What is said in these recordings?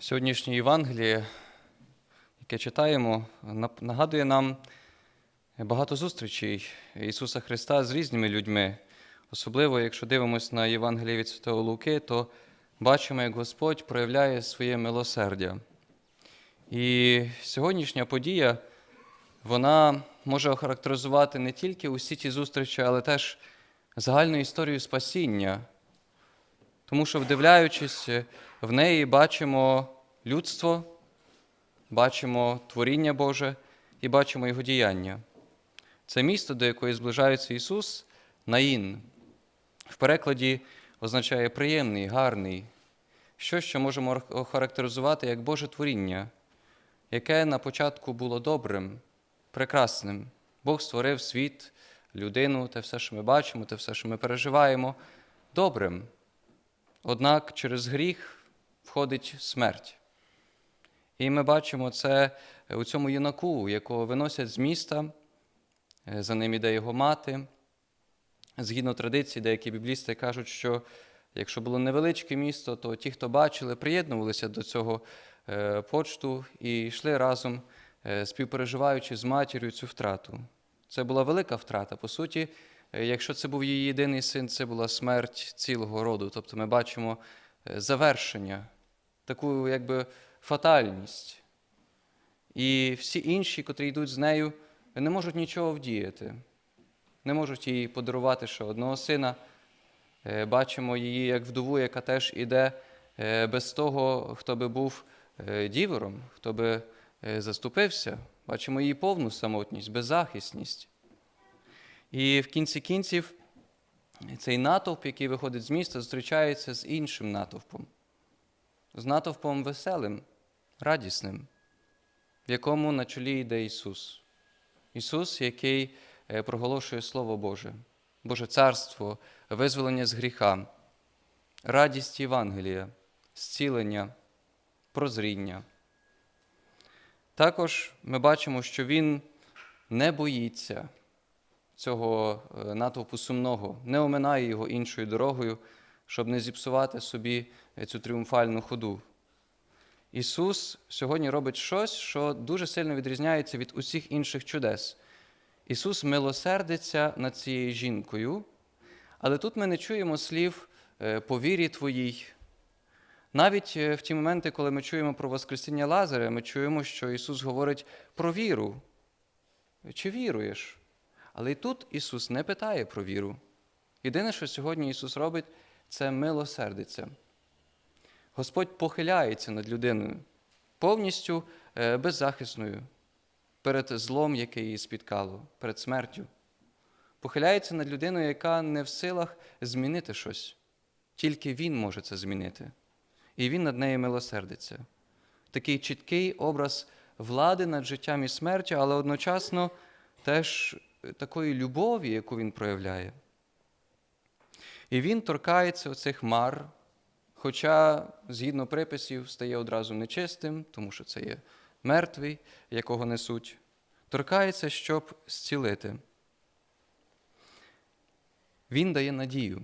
Сьогоднішнє Євангеліє, яке читаємо, нагадує нам багато зустрічей Ісуса Христа з різними людьми. Особливо, якщо дивимося на Євангеліє від Святого Луки, то бачимо, як Господь проявляє своє милосердя. І сьогоднішня подія, вона може охарактеризувати не тільки усі ті зустрічі, але теж загальну історію спасіння. Тому що, вдивляючись в неї, бачимо людство, бачимо творіння Боже і бачимо Його діяння. Це місто, до якої зближається Ісус, Наїн. В перекладі означає приємний, гарний, щось, що можемо охарактеризувати як Боже творіння, яке на початку було добрим, прекрасним. Бог створив світ, людину, те все, що ми бачимо, те все, що ми переживаємо, добрим. Однак через гріх входить смерть. І ми бачимо це у цьому юнаку, якого виносять з міста, е, за ним іде його мати. Згідно традиції, деякі біблісти кажуть, що якщо було невеличке місто, то ті, хто бачили, приєднувалися до цього е, почту і йшли разом, е, співпереживаючи з матір'ю цю втрату. Це була велика втрата. По суті, якщо це був її єдиний син, це була смерть цілого роду. Тобто ми бачимо завершення, таку якби фатальність. І всі інші, котрі йдуть з нею, не можуть нічого вдіяти, не можуть їй подарувати ще одного сина. Е, Бачимо її як вдову, яка теж іде е, без того, хто би був е, дівером, хто би заступився. Бачимо її повну самотність, беззахисність. І в кінці кінців цей натовп, який виходить з міста, зустрічається з іншим натовпом, з натовпом веселим, радісним, в якому на чолі йде Ісус. Ісус, який е, проголошує Слово Боже, Боже Царство, визволення з гріха, радість Євангелія, зцілення, прозріння. Також ми бачимо, що Він не боїться цього е, натовпу сумного, не оминає його іншою дорогою, щоб не зіпсувати собі е, цю тріумфальну ходу. Ісус сьогодні робить щось, що дуже сильно відрізняється від усіх інших чудес. Ісус милосердиться над цією жінкою, але тут ми не чуємо слів е, по вірі твоїй. Навіть е, в ті моменти, коли ми чуємо про Воскресіння Лазаря, ми чуємо, що Ісус говорить про віру. Чи віруєш? Але і тут Ісус не питає про віру. Єдине, що сьогодні Ісус робить, це милосердиться. Господь похиляється над людиною, повністю е, беззахисною, перед злом, яке її спіткало, перед смертю. Похиляється над людиною, яка не в силах змінити щось. Тільки Він може це змінити. І Він над нею милосердиться. Такий чіткий образ влади над життям і смертю, але одночасно теж такої любові, яку він проявляє. І він торкається оцих мар, хоча, згідно приписів, стає одразу нечистим, тому що це є мертвий, якого несуть. Торкається, щоб зцілити. Він дає надію.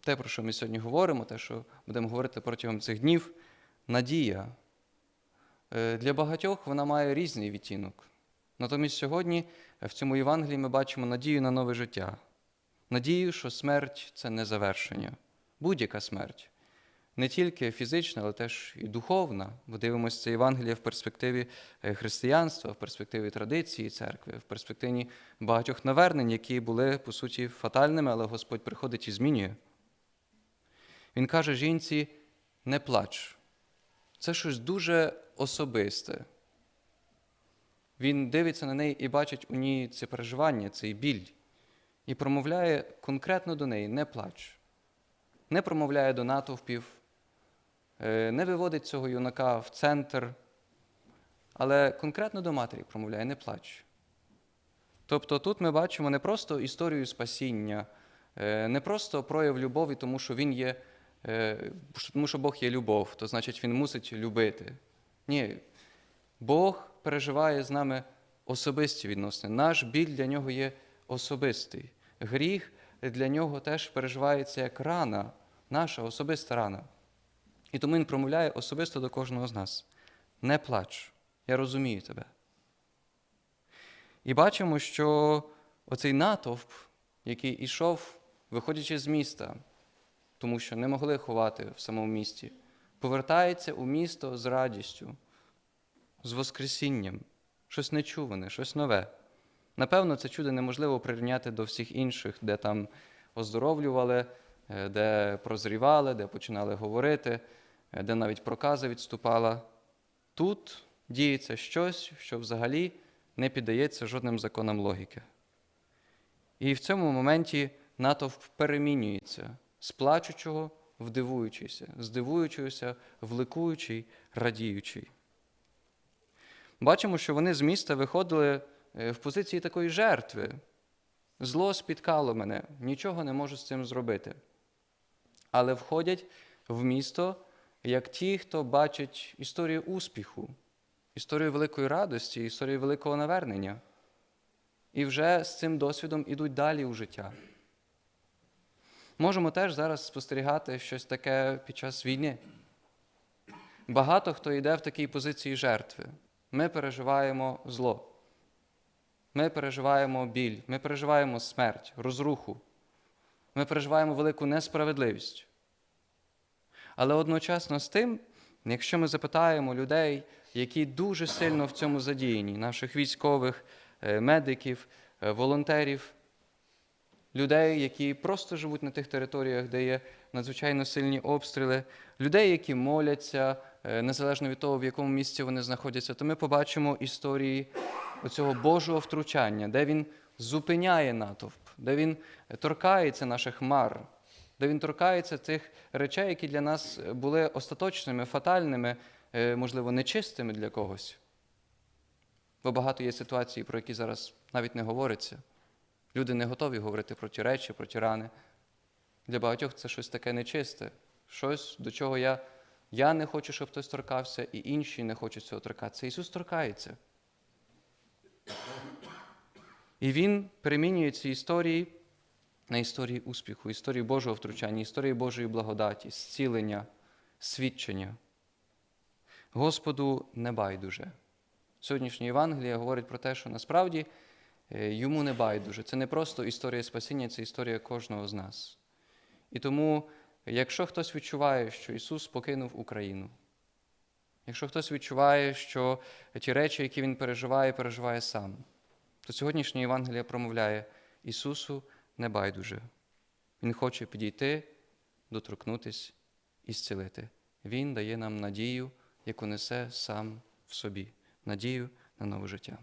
Те, про що ми сьогодні говоримо, те, що будемо говорити протягом цих днів, надія. Е, Для багатьох вона має різний відтінок. Натомість сьогодні в цьому Євангелії ми бачимо надію на нове життя. Надію, що смерть це не завершення, будь-яка смерть. Не тільки фізична, але теж і духовна. Бо дивимося це Євангеліє в перспективі е, християнства, в перспективі традиції церкви, в перспективі багатьох навернень, які були, по суті, фатальними, але Господь приходить і змінює. Він каже жінці: не плач. Це щось дуже особисте. Він дивиться на неї і бачить у ній це переживання, цей біль, і промовляє конкретно до неї не плач, не промовляє до натовпів, е, не виводить цього юнака в центр, але конкретно до матері промовляє не плач. Тобто тут ми бачимо не просто історію спасіння, е, не просто прояв любові, тому що він є, е, тому що Бог є любов, то значить він мусить любити. Ні, Бог переживає з нами особисті відносини. Наш біль для нього є особистий. Гріх для нього теж переживається як рана, наша особиста рана. І тому Він промовляє особисто до кожного з нас: не плач, я розумію тебе. І бачимо, що оцей натовп, який ішов, виходячи з міста, тому що не могли ховати в самому місті, повертається у місто з радістю, з Воскресінням, щось нечуване, щось нове. Напевно, це чудо неможливо прирівняти до всіх інших, де там оздоровлювали, е, де прозрівали, де починали говорити, е, де навіть проказа відступала. Тут діється щось, що взагалі не піддається жодним законам логіки. І в цьому моменті натовп перемінюється з плачучого в дивуючийся, з дивуючогося в ликуючий, радіючий. Бачимо, що вони з міста виходили в позиції такої жертви. Зло спіткало мене, нічого не можу з цим зробити. Але входять в місто як ті, хто бачить історію успіху, історію великої радості, історію великого навернення. І вже з цим досвідом ідуть далі у життя. Можемо теж зараз спостерігати щось таке під час війни. Багато хто йде в такій позиції жертви. Ми переживаємо зло. Ми переживаємо біль, ми переживаємо смерть, розруху. Ми переживаємо велику несправедливість. Але одночасно з тим, якщо ми запитаємо людей, які дуже сильно в цьому задіяні, наших військових, е, медиків, е, волонтерів, людей, які просто живуть на тих територіях, де є надзвичайно сильні обстріли, людей, які моляться, е, незалежно від того, в якому місці вони знаходяться, то ми побачимо історії оцього Божого втручання, де він зупиняє натовп, де він торкається наших мар, де він торкається тих речей, які для нас були остаточними, фатальними, е, можливо, нечистими для когось. Бо багато є ситуацій, про які зараз навіть не говориться. Люди не готові говорити про ті речі, про ті рани. Для багатьох це щось таке нечисте, щось, до чого я, я не хочу, щоб хтось торкався, і інші не хочуть цього торкатися. Ісус торкається. І Він перемінює ці історії на історії успіху, історії Божого втручання, історії Божої благодаті, зцілення, свідчення. Господу не байдуже. Сьогоднішня Євангелія говорить про те, що насправді е, йому не байдуже. Це не просто історія спасіння, це історія кожного з нас. І тому, якщо хтось відчуває, що Ісус покинув Україну, Якщо хтось відчуває, що ті речі, які він переживає, переживає сам, то сьогоднішнє Євангелія промовляє Ісусу не байдуже. Він хоче підійти, доторкнутись і зцілити. Він дає нам надію, яку несе сам в собі, надію на нове життя.